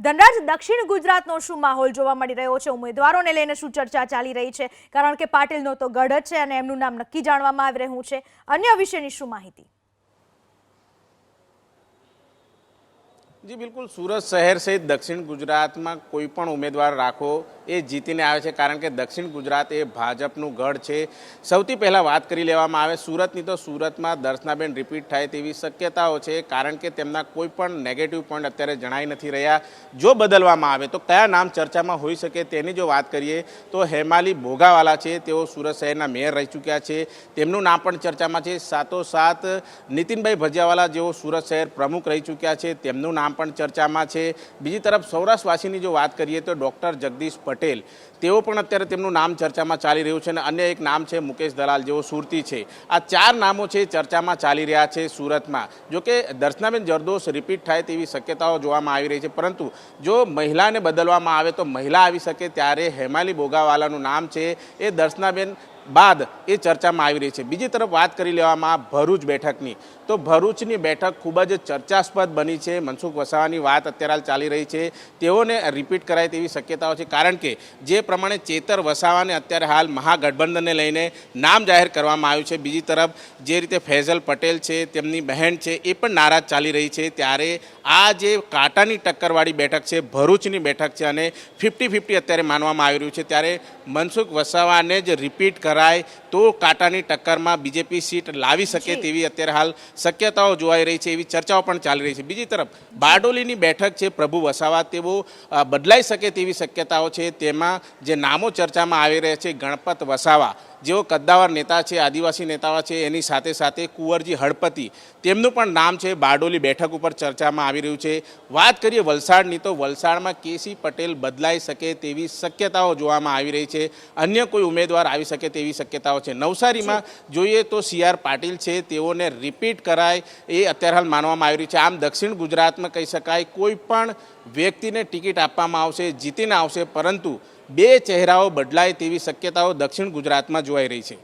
ધનરાજ દક્ષિણ ગુજરાતનો શું માહોલ જોવા મળી રહ્યો છે? ઉમેદવારોને લઈને શું ચર્ચા ચાલી રહી છે? કારણ કે પાટીલનો તો ગઢ છે અને એમનું નામ નક્કી જાણવામાં આવી રહ્યું છે. અન્ય વિશેની શું માહિતી? જી, બિલકુલ. સુરત શહેર સહિત દક્ષિણ ગુજરાતમાં કોઈ પણ ઉમેદવાર રાખો એ જીતીને આવે છે, કારણ કે દક્ષિણ ગુજરાત એ ભાજપનું ગઢ છે. સૌથી પહેલાં વાત કરી લેવામાં આવે, સુરતની તો સુરતમાં દર્શનાબેન રિપીટ થાય તેવી શક્યતાઓ છે, કારણ કે તેમના કોઈ પણ નેગેટિવ પોઈન્ટ અત્યારે જણાઈ નથી રહ્યા. જો બદલવામાં આવે, તો કયા નામ ચર્ચામાં હોઈ શકે તેની જો વાત કરીએ, તો હેમાલી ભોગાવાલા છે. તેઓ સુરત શહેરના મેયર રહી ચૂક્યા છે. તેમનું નામ પણ ચર્ચામાં છે. સાથોસાથ નીતિનભાઈ ભજિયાવાલા જેઓ સુરત શહેર પ્રમુખ રહી ચૂક્યા છે, તેમનું નામ પણ ચર્ચામાં છે. બીજી તરફ સૌરાષ્ટ્રવાસીની જો વાત કરીએ તો ડૉક્ટર જગદીશ પટેલ, તેઓ પણ અત્યારે તેમનું નામ ચર્ચામાં ચાલી રહ્યું છે અને અન્ય એક નામ છે મુકેશ દલાલ જેઓ સુરતી છે. આ ચાર નામો છે ચર્ચામાં ચાલી રહ્યા છે સુરતમાં. જો કે દર્શનાબેન જરદોશ રિપીટ થાય તેવી શક્યતાઓ જોવામાં આવી રહી છે. પરંતુ જો મહિલાને બદલવામાં આવે તો મહિલા આવી શકે ત્યારે હેમાલી બોગાવાલાનું નામ છે એ દર્શનાબેન બાદ એ ચર્ચામાં આવી રહી છે. બીજી તરફ વાત કરી લેવામાં ભરૂચ બેઠકની. તો ભરૂચની બેઠક ખૂબ જ ચર્ચાસ્પદ બની છે. મનસુખ વસાવાની વાત અત્યારે હાલ ચાલી રહી છે. તેઓને રિપીટ કરાય તેવી શક્યતાઓ છે. કારણ કે જે પ્રમાણે ચેતર વસાવાને અત્યારે હાલ મહાગઠબંધનને લઈને નામ જાહેર કરવામાં આવ્યું છે. બીજી તરફ જે રીતે ફૈઝલ પટેલ છે, તેમની બહેન છે, એ પણ નારાજ ચાલી રહી છે. ત્યારે આ જે કાંટાની ટક્કરવાળી બેઠક છે, ભરૂચની બેઠક છે અને ફિફ્ટી ફિફ્ટી અત્યારે માનવામાં આવી રહ્યું છે. ત્યારે મનસુખ વસાવાને જ રિપીટ કરાય તો કાંટાની ટક્કરમાં બીજેપી સીટ લાવી શકે તેવી અત્યારે હાલ શક્યતાઓ જોવાઈ રહી છે એવી ચર્ચાઓ પણ ચાલી રહી છે. બીજી તરફ બારડોલીની બેઠક છે પ્રભુ વસાવા તેઓ બદલાઈ શકે તેવી શક્યતાઓ છે. તેમાં જે નામો ચર્ચામાં આવી રહ્યા છે ગણપત વસાવા. જેઓ કદ્દાવર નેતા છે આદિવાસી નેતાઓ છે એની સાથે સાથે કુંવરજી હળપતિ તેમનું પણ નામ છે બારડોલી બેઠક ઉપર ચર્ચામાં આવી રહ્યું છે. વાત કરીએ વલસાડની તો વલસાડમાં કેસી પટેલ બદલાઈ શકે તેવી શક્યતાઓ જોવામાં આવી રહી છે. અન્ય કોઈ ઉમેદવાર આવી શકે તેવી શક્યતાઓ છે. નવસારીમાં જોઈએ તો સી આર પાટીલ છે તેઓને રિપીટ કરાય એ અત્યારે હાલ માનવામાં આવી રહ્યું છે. આમ દક્ષિણ ગુજરાતમાં કહી શકાય કોઈ પણ વ્યક્તિને ટિકિટ આપવામાં આવશે જીતીને આવશે પરંતુ બે ચહેરાઓ બદલાય તેવી શક્યતાઓ દક્ષિણ ગુજરાતમાં જોવાઈ રહી છે.